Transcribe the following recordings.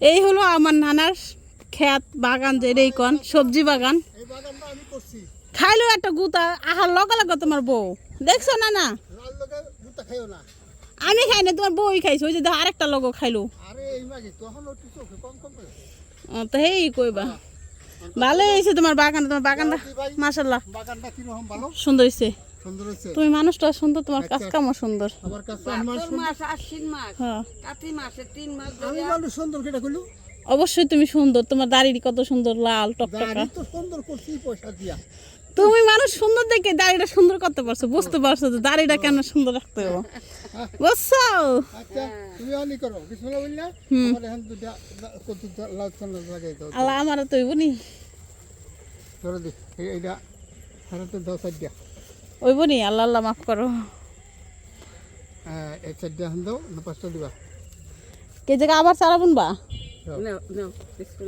এই হলো আমার নানার ক্ষেত বাগান যে কন সবজি বাগান। খাইলো একটা গুতা আহার লগে লগে তোমার বউ। দেখছ না না আমি খাই না তোমার বউই খাইছো ওই যে দেখো আরেকটা লগো খাইলো। তো হেই কইবা। ভালো হয়েছে তোমার বাগানটা তোমার বাগানটা মাসাল্লাহ সুন্দর হয়েছে তুমি মানুষটা সুন্দর তোমার কাজ কামও সুন্দর। আমার কাছে মাস আশ্বিন মাস হ্যাঁ। কাতি মাসে তিন মাস আমি মানুষ সুন্দর কেটে কইলু। অবশ্যই তুমি সুন্দর তোমার দাড়ি কত সুন্দর লাল টকটকা তো সুন্দর করছি পয়সা দিয়া। তুমি মানুষ সুন্দর দেখে দাড়িটা সুন্দর করতে পারছ বুঝতে পারছ যে দাড়িটা কেন সুন্দর রাখতে হবে। বুঝছ? আচ্ছা তুমি অনি করো বিসমিল্লাহ বললা? আমার এখন দুটা কত লাউড চন্দ্র লাগাই দাও আল্লাহ আমার তো বনি। ধরে দি এইটা হারাতে দাও সাইড দিয়া। ওই বনি আল্লাহ আল্লাহ মাফ করো। হ্যাঁ কে জায়গা আবার চারা বুনবা?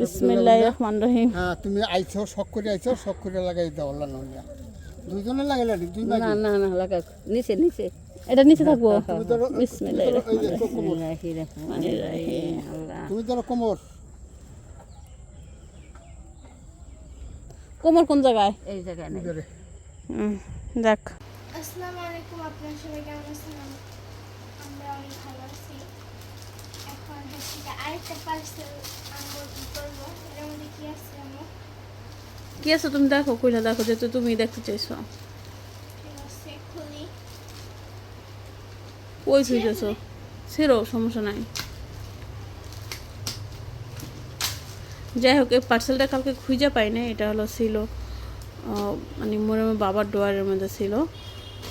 বিসমিল্লাহ। রহমান রহিম। হ্যাঁ তুমি আইছো শখ করে আইছো শখ করে লাগাই দাও আল্লাহ নলিয়া দুইজনে লাগাইলা নি? দুই না না না লাগা নিচে নিচে। এটা নিচে থাকব? তুমি ধরো বিসমিল্লাহ রহমান রহিম। তুমি ধরো কোমর। কোমর কোন জায়গায়? এই জায়গায় হুম, দেখ আসসালামু আলাইকুম আপনারা সবাই কেমন আছেন? আমরা অনেক ভালো আছি। এখন হচ্ছে আরেকটা পার্সেল আনব করব? এর মধ্যে কি আছে আমার কি আছে তুমি দেখো কইলা দেখো যেহেতু তুমি দেখতে চাইছো। ওই থুইতেছো ছেড়ো সমস্যা নাই। যাই হোক এই পার্সেলটা কালকে খুঁজে পাই না এটা হলো ছিল মানে মোর আমার বাবার ডোয়ারের মধ্যে ছিল।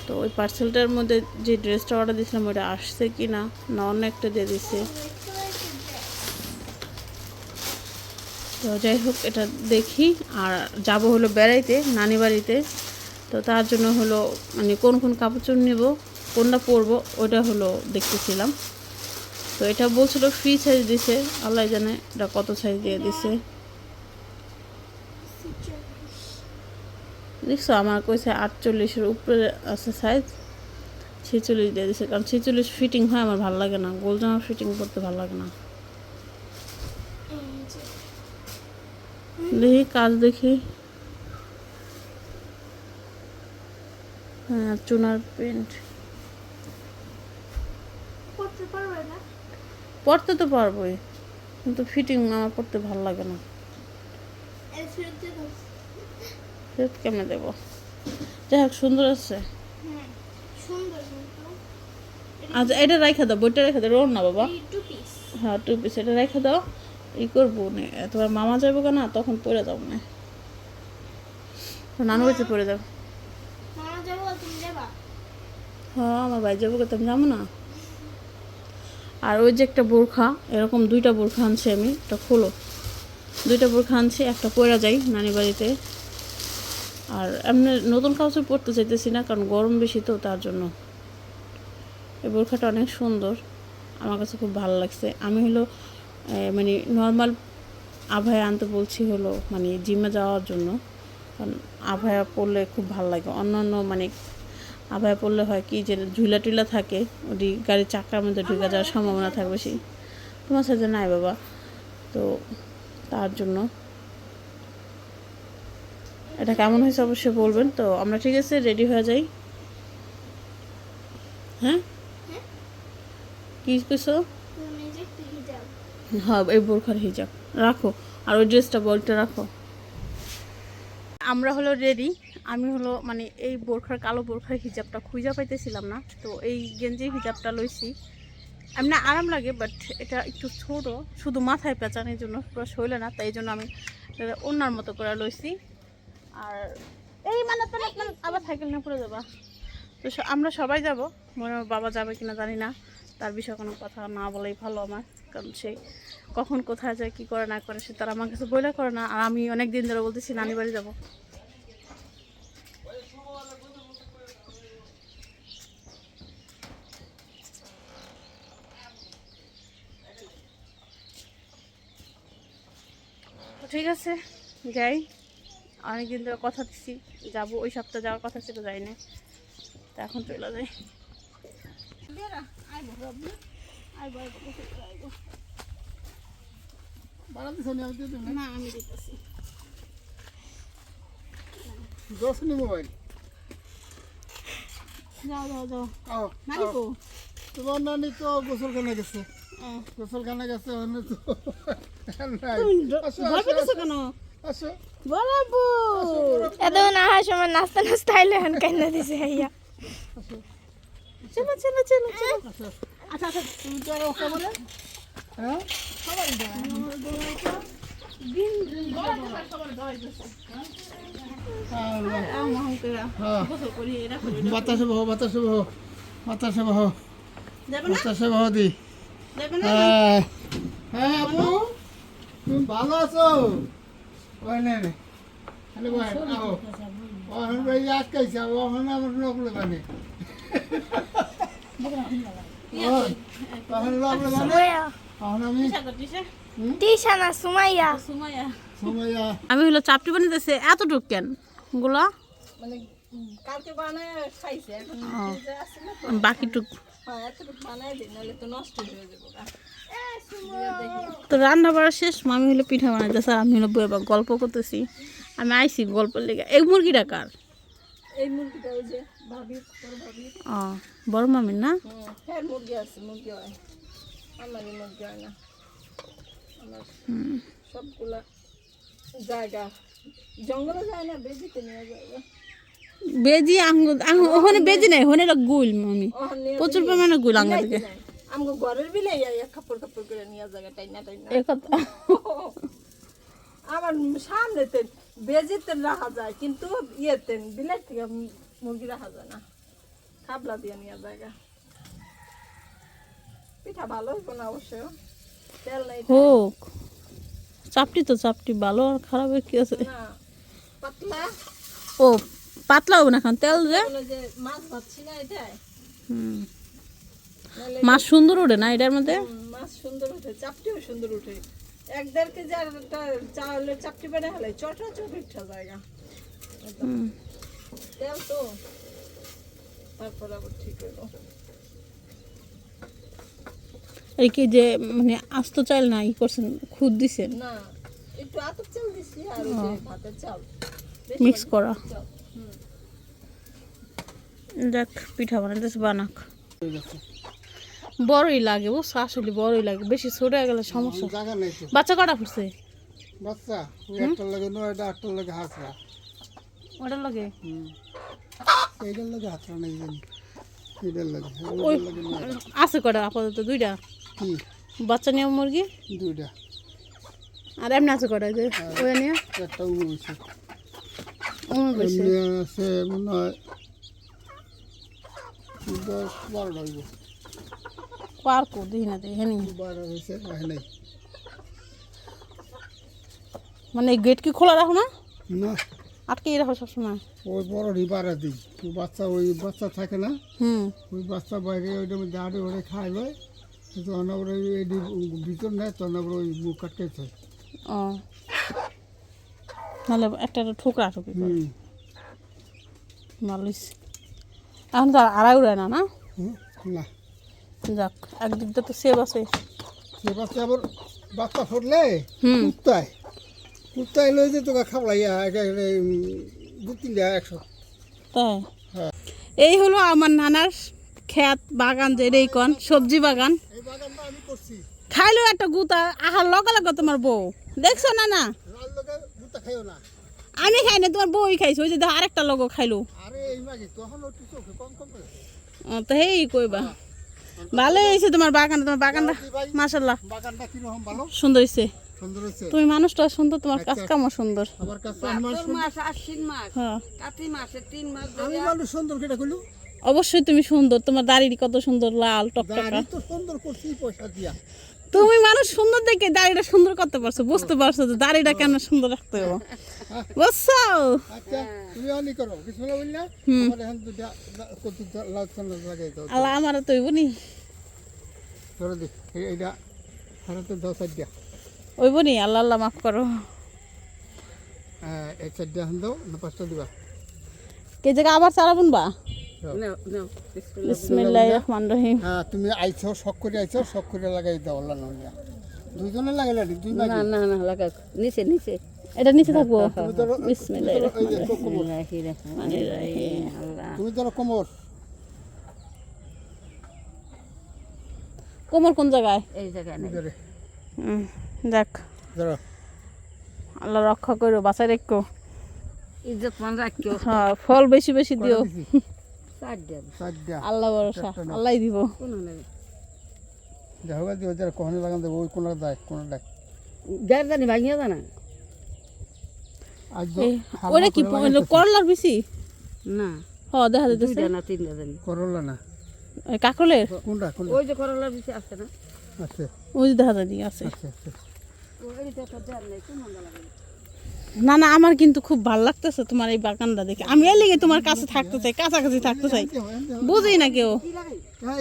তো ওই পার্সেলটার মধ্যে যে ড্রেসটা অর্ডার দিয়েছিলাম ওটা আসছে কি না না অন্য একটা দিয়ে দিছে। তো যাই হোক, এটা দেখি। আর যাব হলো বেড়াইতে, নানি বাড়িতে। তো তার জন্য হলো মানে কোন কোন কাপড় চোপড় নেব, কোনটা পরবো ওটা হলো দেখতেছিলাম। তো এটা বলছিল ফ্রি সাইজ দিছে, আল্লাহ জানে এটা কত সাইজ দিয়ে দিছে। দেখছ আমার কইছে আটচল্লিশের উপরে আছে সাইজ ছেচল্লিশ দিয়ে দিছে। কারণ ছেচল্লিশ ফিটিং হয় আমার ভালো লাগে না। গোল জামা ফিটিং করতে ভালো লাগে না। দেখি কাজ দেখি। হ্যাঁ চুনার করতে না? পড়তে তো পারবোই কিন্তু ফিটিং আমার পড়তে ভালো লাগে না। ফেরত কেমনে দেবো? যাই হোক সুন্দর আছে। হ্যাঁ আচ্ছা এটা রেখে দাও বইটা রেখে দাও রোন না বাবা। হ্যাঁ টু পিস এটা রেখে দাও। ই করব নে তোমার মামা যাব কেনা? তখন পরে যাব না। নানু বাড়িতে পরে যাব হ্যাঁ আমার ভাই যাব কোথাও যাব না। আর ওই যে একটা বোরখা এরকম দুইটা বোরখা আনছি আমি এটা খোলো। দুইটা বোরখা আনছি একটা পরে যাই নানি বাড়িতে। আর এমনি নতুন কাউচে পরতে চাইতেছি না, কারণ গরম বেশি তো, তার জন্য। এই বোরখাটা অনেক সুন্দর, আমার কাছে খুব ভালো লাগছে। আমি হলো মানে নর্মাল আভায়া আনতে বলছি হলো মানে জিমে যাওয়ার জন্য। কারণ আভায়া পরলে খুব ভালো লাগে। অন্য অন্য মানে আভায়া পড়লে হয় কি যে ঝুলা টুলা থাকে, ওটি গাড়ির চাকার মধ্যে ঢুকে যাওয়ার সম্ভাবনা থাকবে বেশি। তোমার সাথে নাই বাবা। তো তার জন্য এটা কেমন হয়েছে অবশ্যই বলবেন। তো আমরা ঠিক আছে রেডি হয়ে যাই? হ্যাঁ? কি কিছু হ্যাঁ এই বোরখার হিজাব। রাখো। আর ওই ড্রেসটা বলটা রাখো। আমরা হলো রেডি আমি হলো মানে এই বোরখার, কালো বোরখার হিজাবটা খুঁজে পাইতেছিলাম না। তো এই গেঞ্জি হিজাবটা লইছি। এমনি আরাম লাগে বাট এটা একটু ছোট। শুধু মাথায় পেঁচানোর জন্য পুরো শৈলে না, তাই জন্য আমি অন্যার মতো করে লইছি। আর এই মানে তো আবার সাইকেল নিয়ে পড়ে যাবা। তো আমরা সবাই যাব। মনে বাবা যাবে কিনা জানি না। তার বিষয়ে কোনো কথা না বলেই ভালো আমার। কারণ সে কখন কোথায় যায়, কী করে না করে, সে তার আমার কাছে বইলে করে না। আর আমি অনেক দিন ধরে বলতেছি, নানি বাড়ি যাব। ঠিক আছে, যাই। অনেকদিন ধরে কথা দিচ্ছি যাব ওই সপ্তাহে যাওয়ার কথা ছিল যাই না তো এখন চলে যাই। বাড়াতে শোনি আমি দিয়ে দেবো না। আমি দিতেছি। দশ মোবাইল। যাও যাও যাও। নানি কো তোমার নানি তো গোসলখানে গেছে। গোসলখানে গেছে ওখানে তো আসো, আসো, বলাবো এত না হয় সময় নাস্তা নাস্তা আইলে এখন কেন দিছে ভাইয়া চলো চলো চলো চলো। আসো আচ্ছা আচ্ছা তুমি তো আর ওকে বলে? হ্যাঁ? আল্লাহ। হ্যাঁ বাতাসে বহ বাতাসে বহ বাতাসে বহ। বাতাসে বহ দি। যাবে না? হ্যাঁ। হ্যাঁ আপু। তুমি ভালো আছো? ওই নে নে ভাই আও ভাই ওখানে আমার লোক লাগানে ওখানে লোক লাগানে ওখানে আমি টিশা না সুমাইয়া। সময় আমি হলো চাপটি বানাইতেছে এতটুক কেন? গুলা? মানে কালকে বানায় খাইছে এখন ফ্রিজে আছে না তো। বাকিটুক। হ্যাঁ তো নষ্ট হয়ে যাবে গা। তো রান্না বাড়া শেষ মামি হলো পিঠা বানাইতেছে আর আমি হলো বইয়ে গল্প করতেছি। আমি আইছি গল্পের লেগে। এই মুরগিটা কার? এই মুরগিটা ওই যে ভাবি ও বড় মামির না? হ্যাঁ মুরগি আছে মুরগি হয়। আমারই মুরগি হয় না। আমার সবগুলা জায়গা। জঙ্গলে যায় না বেজিতে নিয়ে যায়। বেজি আঙ্গ আঙ্গ ওখানে বেজি নাই ওখানে গুল মামি। প্রচুর পরিমাণে গুল আঙ্গ থেকে আমগো ঘরের এক কাপড় কাপড় করে নিয়ে যায় টাইনা টাইনা। আমার সামনেতে বেজিতে রাখা যায় কিন্তু ইয়েতে বিলের থেকে মুরগি রাখা যায় না। খাবলা দিয়ে নিয়ে জায়গা পিঠা ভালো হইব না অবশ্য। তেল নেই হোক। চাপটি তো চাপটি ভালো আর খারাপের কি আছে? না পাতলা। ও পাতলা হবে না খান তেল যে? মাছ সুন্দর ওঠে না এটার মধ্যে? মাছ সুন্দর উঠে চাপটিও সুন্দর উঠে এক দেড় কেজি আর একটা চাউলের চাপটি বেড়ে হলে চটা জায়গা। তেল তো। তারপর আবার ঠিক হইল এই কি যে মানে আস্ত চাল না ই করছেন খুদ দিছেন? না একটু আতপ চাল দিছি আর ভাতের চাল। মিক্স করা। দেখ পিঠা বানাইতেছে বানাক। বড়ই লাগে বুঝছ? আসলে বড়ই লাগে বেশি ছোট হয়ে গেলে সমস্যা। বাচ্চা কটা ফুটছে? বাচ্চা লাগে নয়টা আটটার লাগে হাঁসরা ওটার লাগে? এইটার লাগে হাঁসরা নেই জানি। এইটার লাগে ওই ওইটার লাগে নয়টা আছে কটা আপাতত দুইটা? কি? বাচ্চা নিয়ে মুরগি? দুইটা। আর এমনি আছে কটা যে? ওই নিয়ে? একটা উমর হয়েছে। উমর বেশি আছে মনে হয় দশ বারোটা হইব পার কো দিই না হ্যাঁ হয়েছে নাই মানে গেট কি খোলা রাখো না? না। আটকেই রাখো সবসময়। ওই বড় রিপারা দিই। ওই বাচ্চা ওই বাচ্চা থাকে না? হুম। ওই বাচ্চা বাইরে ওইটার মধ্যে আড়ে ওরে খাই লয় কিন্তু অনবর এই ভিতর নেয় তো অনবর ওই মুখ কাটতে থাকে। ও। নাহলে একটা ঠোকরা ঠুকরি করে হুম। ভালো হইছে। এখন তো আর আড়াই উড়ায় না না? যাক একদিক দিয়ে তো সেভ আছে। সে বাচ্চা আবার বাচ্চা ফুটলে কুত্তায়। কুত্তায় লই যে তোকে খাবলাইয়া দু তিনটা একশো। তাই? হ্যাঁ। এই হলো আমার নানার ক্ষেত বাগান যে এই কন সবজি বাগান। খাইলো একটা গুতা আহার লগে লগে তোমার বউ। দেখছ না না। আমি খাই না তোমার বউই খাইছো ওই যে দেখো আরেকটা লগো খাইলো। আরে এই মাগে তখন একটু চোখে কম কম করে। ও, তো হেই কইবা। ভালোই হয়েছে তোমার বাগান তোমার বাগানটা? মাসাল্লাহ ভালো? সুন্দর হয়েছে তুমি মানুষটা সুন্দর তোমার কাজ কামও সুন্দর। আশ্বিন মাস হ্যাঁ। কাতি মাসে তিন মাস আমি মানুষ সুন্দর অবশ্যই তুমি সুন্দর তোমার দাড়ি কত সুন্দর লাল টকটকা। সুন্দর করছি পয়সা দিয়া। তুমি মানুষ সুন্দর দেখে দাড়িটা সুন্দর করতে পারছ বুঝতে পারছ যে দাড়িটা কেন সুন্দর রাখতে হবে। বুঝছ? আচ্ছা আল্লাহ আমার তো বনি ওই বনি আল্লাহ আল্লাহ মাফ করো। হ্যাঁ দিয়া হান দাও না পাঁচটা দিবা। কে জায়গা আবার চারা বুনবা? রহিম হ্যাঁ তুমি আইছো শখ করে আইছো শখ করে লাগাই দাও আল্লাহ নলিয়া দুইজনে লাগাইলা দুই না না না লাগা নিচে নিচে। এটা নিচে থাকব? তুমি ধরো বিসমিল্লাহির কোমর রহমানির রহিম। তুমি ধরো কোমর। কোমর কোন জায়গায়? এই জায়গায় দেখ ধরো। আল্লাহ রক্ষা করো বাঁচাই রেখো। ইজ্জত মান রাখিও। হ্যাঁ ফল বেশি বেশি দিও। আল্লাহ ভরসা আল্লাহ দিব। কোনো হোক দিও যারা কখনো লাগান দেবো ওই কোনটা দেয় কোনটা দেয় গাড়ি জানি ভাঙিয়ে জানা আজ কি করলার বেশি? না। হ দেখা যাইতেছে। দুইটা না তিনটা জানি। করলা না? ওই কাকলের কোনটা কোনটা? ওই যে করলার বেশি আছে না? আছে। ওই যে দেখা আছে। আছে আছে। তো জান কোন লাগে না না আমার কিন্তু খুব ভালো লাগতেছে তোমার এই বাগানটা দেখে। আমি এর লিগে তোমার কাছে থাকতে চাই কাছাকাছি থাকতে চাই। বুঝি না কেউ। হ্যাঁ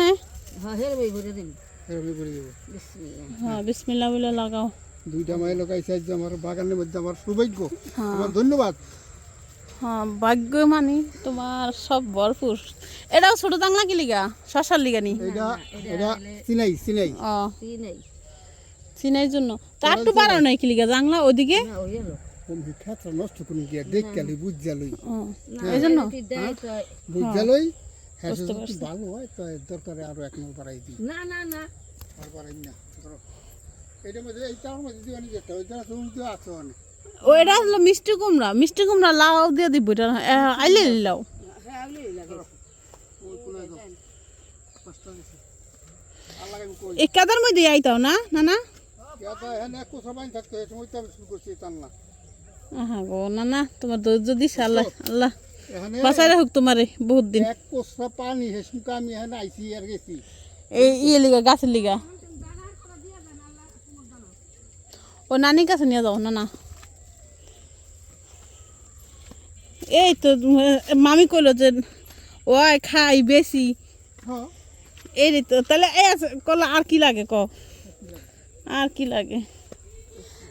হ্যাঁ হ্যাঁ বিসমিল্লা বলে লাগাও। দুইটা মায়ের লোক আইসে আমার বাগানের মধ্যে আমার সৌভাগ্য। আমার ধন্যবাদ। হ্যাঁ ভাগ্য মানি তোমার সব ভরপুর। এটাও ছোট দাংলা কি লিগা? শশার লিগা নি? এটা এটা চিনাই চিনাই ও কি নেই চিনার জন্য। তা একটু বাড়াও নাই কি লিগা জাংলা ওদিকে? ওই ক্ষেত্র নষ্ট করুন গিয়া দেখ গেলি বুঝ না এই জন্য? তো বুঝ যালই হ্যাঁ। ভালো হয় তো দরকারে আরও এক নম্বর বাড়াই দিই। না না না। আর বাড়াই না ধরো। এটার মধ্যে এইটার মধ্যে দিও নি যেটা ওইটা তুমি তো আছো অনেক। ও এটা হলো মিষ্টি কুমড়া মিষ্টি কুমড়া লাউ দিয়ে দিব এটা আইলে লাউ হ্যাঁ এই কাদার মধ্যে আইতাও না না না আহা গো না না তোমার ধৈর্য দিছে আল্লাহ আল্লাহ। এখানে বাঁচাই তোমারে বহুত দিন। পানি আমি এখানে আইছি আর গেছি। এই ইয়ে লিগা গাছের লিগা। ও নানির কাছে নিয়ে যাও না না এই তো মামি কইলো যে ওই খাই বেশি। হ্যাঁ। এই তো তাহলে এই আছে কলা আর কি লাগে ক আর কি লাগে?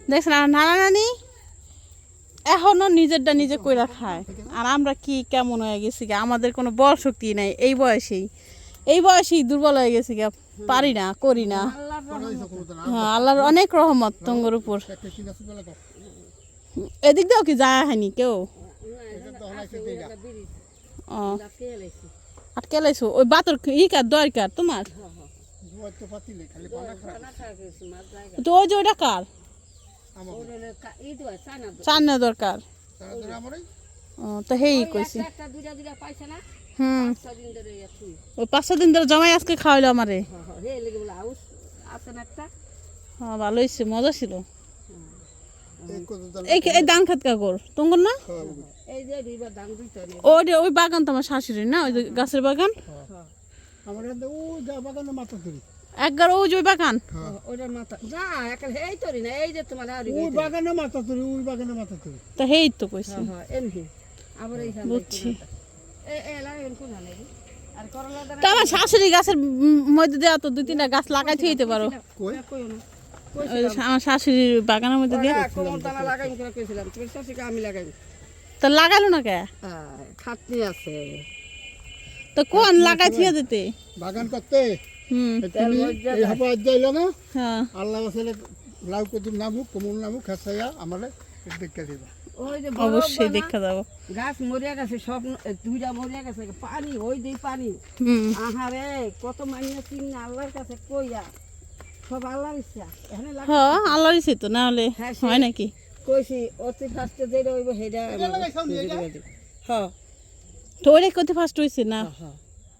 দেখছেন আর নানা নানি এখনও নিজেরটা নিজে কইরা খায়। আর আমরা কি কেমন হয়ে গেছি গা আমাদের কোনো বল শক্তি নাই এই বয়সেই। এই বয়সেই দুর্বল হয়ে গেছি গা পারি না করি না। না হ্যাঁ আল্লাহর অনেক রহমত তোমার উপর। এদিক দিয়েও কি যায় হয়নি কেউ এটা তো হলাইছে দেইগা ও। আটকে লাইছো ওই বাতর ই কার? দরকার তোমার? তো মাছ জায়গা। তো ওই যে ওইটা কার? চান্না দরকার ও তো হেই কইছি। হুম। ওই পাঁচ ছ দিন ধরে জমাই আজকে খাওয়াইলো আমারে। হ্যাঁ হ্যাঁ হে লেগে বলে আউস আছে না হ্যাঁ ভালো হয়েছে মজা ছিল। এই কত দাম এই এই ধান খাত কাকর তোমার না? খাওয়াবো এই যে দুইবার দাম দিতে রে ওই বাগান তো আমার শাশুড়ির না? ওই গাছের বাগান? আমার এখানে ওই যা বাগানে মাথা ধরি একবার ওই যে বাগান? ওটার মাথা। যা এখন এই তোরি না এই যে তোমার আরি ওই বাগানে মাথা ধরি ওই বাগানে মাথা ধরি তা হেই তো কইছি। হ্যাঁ বুঝছি। আমার শাশুড়ি গাছের মধ্যে দেওয়া তো দুই তিনটা গাছ লাগাই থইতে পারো। কই? কই না। ওই যে আমার শাশুড়ির বাগানের মধ্যে দিয়ে হ্যাঁ দানা লাগাইন করে কইছিলাম। তোর শাশুকে আমি লাগাইন। তা লাগালো না কে? খাটনি আছে। তো কোন লাগাই থিয়ে দিতে? বাগান করতে? হুম। তুমি এই হাফা যাইলা না? হ্যাঁ। আল্লাহ বাসালে লাউ কদুম নামুক কমল নামুক খাসাইয়া আমারে দেখে দিবা। ওই যে অবশ্যই দেখা যাব গাছ মরিয়া গেছে সব দুইটা মরিয়া গেছে পানি ওই দিই পানি। আহারে কত মাইনে চিনি আল্লাহর কাছে কইয়া। সব আল্লাহর ইচ্ছা এখানে লাগ হ্যাঁ আল্লাহরই তো না হলে হ্যাঁ, হয় নাকি? কইছি অতি ফার্স্টে যেটা হইব সেটা? হ্যাঁ তো ওইটাই কত ফার্স্ট হয়েছে না?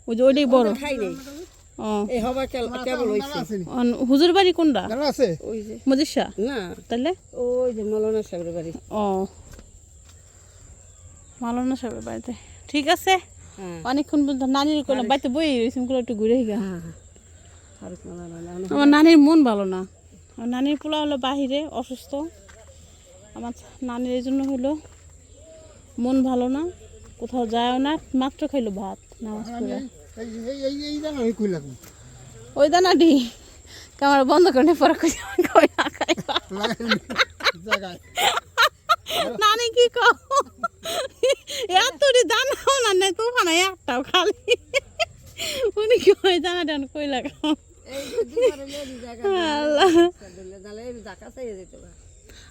ওই যে ওইটাই বড়। খাই নেই ও। এই হবা কেবল হইছে। হুজুর বাড়ি কোনটা? আছে। ওই যে। মজিষা না। তাহলে? ওই যে মৌলানা সাহেবের বাড়ি। ও। মালানা সাহেবের বাড়িতে। ঠিক আছে? হ্যাঁ। অনেকক্ষণ পর্যন্ত নানির কোনো বাড়িতে বই রয়েছে একটু ঘুরে গা। হ্যাঁ। আমার নানির মন ভালো না। আমার নানির পোলা হলো বাহিরে অসুস্থ। আমার নানির এই জন্য হলো মন ভালো না কোথাও যায়ও না মাত্র খাইলো ভাত নামাজ পড়ে। ওই দানাটি ক্যামেরা বন্ধ করে পরে কই না খাইবা। নানি কি কও? এতটি দানাও না নেই তুফানা একটাও খালি। উনি কি হয় দানা টান কই লাগাও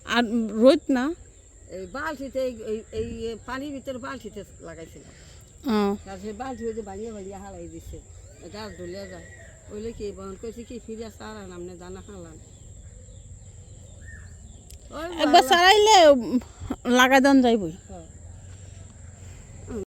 আর রোদ না? এই বালতিতে এই- পানির ভিতরে বালতিতে লাগাইছিলাম। ও, তার সে বালতি হয়ে বাড়িয়ে বাড়িয়ে হালাই দিচ্ছে গাছ ধুলে যায়। ওইলে কি বহন করছি কি? ফিরে সারা নামনে দানা ওই একবার সারাইলে লাগাই দেন যাইবই। হ্যাঁ।